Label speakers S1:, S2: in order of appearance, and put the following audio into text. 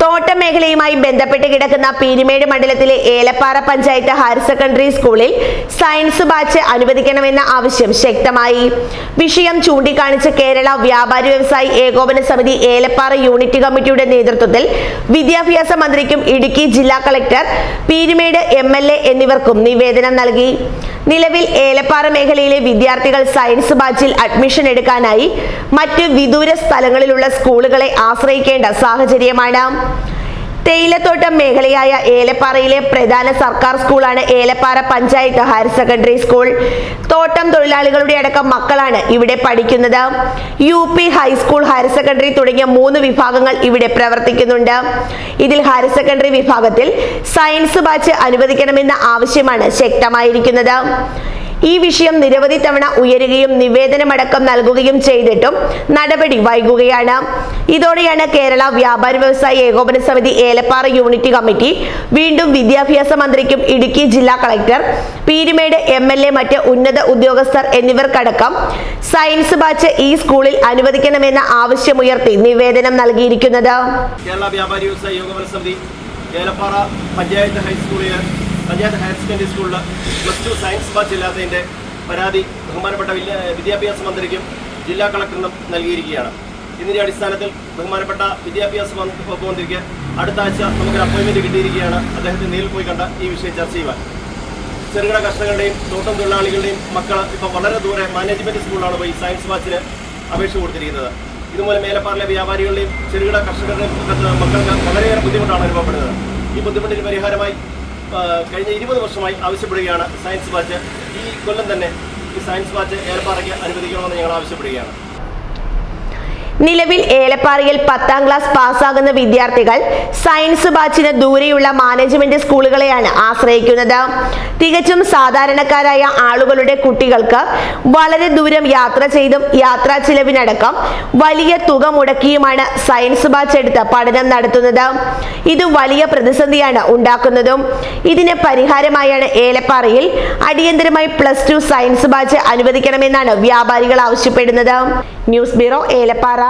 S1: തോട്ടം മേഖലയുമായി ബന്ധപ്പെട്ട് കിടക്കുന്ന പീരിമേട് മണ്ഡലത്തിലെ ഏലപ്പാറ പഞ്ചായത്ത് ഹയർ സെക്കൻഡറി സ്കൂളിൽ സയൻസ് ബാച്ച് അനുവദിക്കണമെന്ന ആവശ്യം ശക്തമായി. വിഷയം ചൂണ്ടിക്കാണിച്ച കേരള വ്യാപാരി വ്യവസായി ഏകോപന സമിതി ഏലപ്പാറ യൂണിറ്റ് കമ്മിറ്റിയുടെ നേതൃത്വത്തിൽ വിദ്യാഭ്യാസ മന്ത്രിക്കും ഇടുക്കി ജില്ലാ കളക്ടർ പീരിമേട് എ എന്നിവർക്കും നിവേദനം നൽകി. നിലവിൽ ഏലപ്പാറ മേഖലയിലെ വിദ്യാർത്ഥികൾ സയൻസ് ബാച്ചിൽ അഡ്മിഷൻ എടുക്കാനായി മറ്റ് വിദൂര സ്ഥലങ്ങളിലുള്ള സ്കൂളുകളെ ആശ്രയിക്കേണ്ട സാഹചര്യമാണ്. തേയിലത്തോട്ടം മേഖലയായ ഏലപ്പാറയിലെ പ്രധാന സർക്കാർ സ്കൂളാണ് Elappara panchayat higher secondary school. തോട്ടം തൊഴിലാളികളുടെ അടക്കം മക്കളാണ് ഇവിടെ പഠിക്കുന്നത്. U P high school higher secondary തുടങ്ങിയ മൂന്ന് വിഭാഗങ്ങൾ ഇവിടെ പ്രവർത്തിക്കുന്നുണ്ട്. ഇതിൽ ഹയർ സെക്കൻഡറി വിഭാഗത്തിൽ സയൻസ് ബാച്ച് അനുവദിക്കണമെന്ന ആവശ്യമാണ് ശക്തമായിരിക്കുന്നത്. ഈ വിഷയം നിരവധി തവണ ഉയരുകയും നിവേദനമടക്കം നൽകുകയും ചെയ്തിട്ടും നടപടി വൈകുകയാണ്. ഇതോടെയാണ് കേരള വ്യാപാരി വ്യവസായ ഏകോപന സമിതി ഏലപ്പാറ യൂണിറ്റ് കമ്മിറ്റി വീണ്ടും വിദ്യാഭ്യാസ മന്ത്രിക്കും ഇടുക്കി ജില്ലാ collector Peermade M L A മറ്റ് ഉന്നത ഉദ്യോഗസ്ഥർ എന്നിവർക്കടക്കം സയൻസ് ബാച്ച് ഈ സ്കൂളിൽ അനുവദിക്കണമെന്ന ആവശ്യമുയർത്തി നിവേദനം നൽകിയിരിക്കുന്നത്.
S2: കേരള വ്യാപാരി വ്യവസായ ഏകോപന സമിതി ഏലപ്പാറ പഞ്ചായത്ത് ഹൈസ്കൂളിൽ പഞ്ചായത്ത് ഹയർ സെക്കൻഡറി സ്കൂളിൽ പ്ലസ് ടു സയൻസ് ബാച്ച് ഇല്ലാത്തതിന്റെ പരാതി ബഹുമാനപ്പെട്ട വിദ്യാഭ്യാസ മന്ത്രിക്കും ജില്ലാ കളക്ടറിനും നൽകിയിരിക്കുകയാണ്. ഇതിന്റെ അടിസ്ഥാനത്തിൽ ബഹുമാനപ്പെട്ട വിദ്യാഭ്യാസ വകുപ്പ് മന്ത്രിക്ക് അടുത്ത ആഴ്ച നമുക്കൊരു അപ്പോയിൻമെന്റ് കിട്ടിയിരിക്കുകയാണ്. അദ്ദേഹത്തെ നേരിൽ പോയി കണ്ട ഈ വിഷയം ചർച്ച ചെയ്യുവാൻ. ചെറുകിട കർഷകരുടെയും തോട്ടം തൊഴിലാളികളുടെയും മക്കൾ ഇപ്പോൾ വളരെ ദൂരെ മാനേജ്മെന്റ് സ്കൂളിലാണ് പോയി സയൻസ് ബാച്ചിന് അപേക്ഷ കൊടുത്തിരിക്കുന്നത്. ഇതുപോലെ മേലപ്പാറിലെ വ്യാപാരികളുടെയും ചെറുകിട കർഷകരുടെയും മക്കൾക്ക് വളരെയേറെ ബുദ്ധിമുട്ടാണ് അനുഭവപ്പെടുന്നത്. ഈ ബുദ്ധിമുട്ടിന് പരിഹാരമായി കഴിഞ്ഞ ഇരുപത് വർഷമായി ആവശ്യപ്പെടുകയാണ് സയൻസ് ബാച്ച്. ഈ കൊല്ലം തന്നെ ഈ സയൻസ് ബാച്ച് ഏലപ്പാറയ്ക്ക് അനുവദിക്കണമെന്ന് ഞങ്ങൾ ആവശ്യപ്പെടുകയാണ്.
S1: നിലവിൽ ഏലപ്പാറയിൽ പത്താം ക്ലാസ് പാസ്സാകുന്ന വിദ്യാർത്ഥികൾ സയൻസ് ബാച്ചിന് ദൂരെയുള്ള മാനേജ്മെന്റ് സ്കൂളുകളെയാണ് ആശ്രയിക്കുന്നത്. തികച്ചും സാധാരണക്കാരായ ആളുകളുടെ കുട്ടികൾക്ക് വളരെ ദൂരം യാത്ര ചെയ്തും യാത്രാ ചിലവിനടക്കം വലിയ തുക മുടക്കിയുമാണ് സയൻസ് ബാച്ച് എടുത്ത് പഠനം നടത്തുന്നത്. ഇത് വലിയ പ്രതിസന്ധിയാണ് ഉണ്ടാക്കുന്നതും. ഇതിന് പരിഹാരമായാണ് ഏലപ്പാറയിൽ അടിയന്തരമായി പ്ലസ് ടു സയൻസ് ബാച്ച് അനുവദിക്കണമെന്നാണ് വ്യാപാരികൾ ആവശ്യപ്പെടുന്നത്. News bureau Elappara.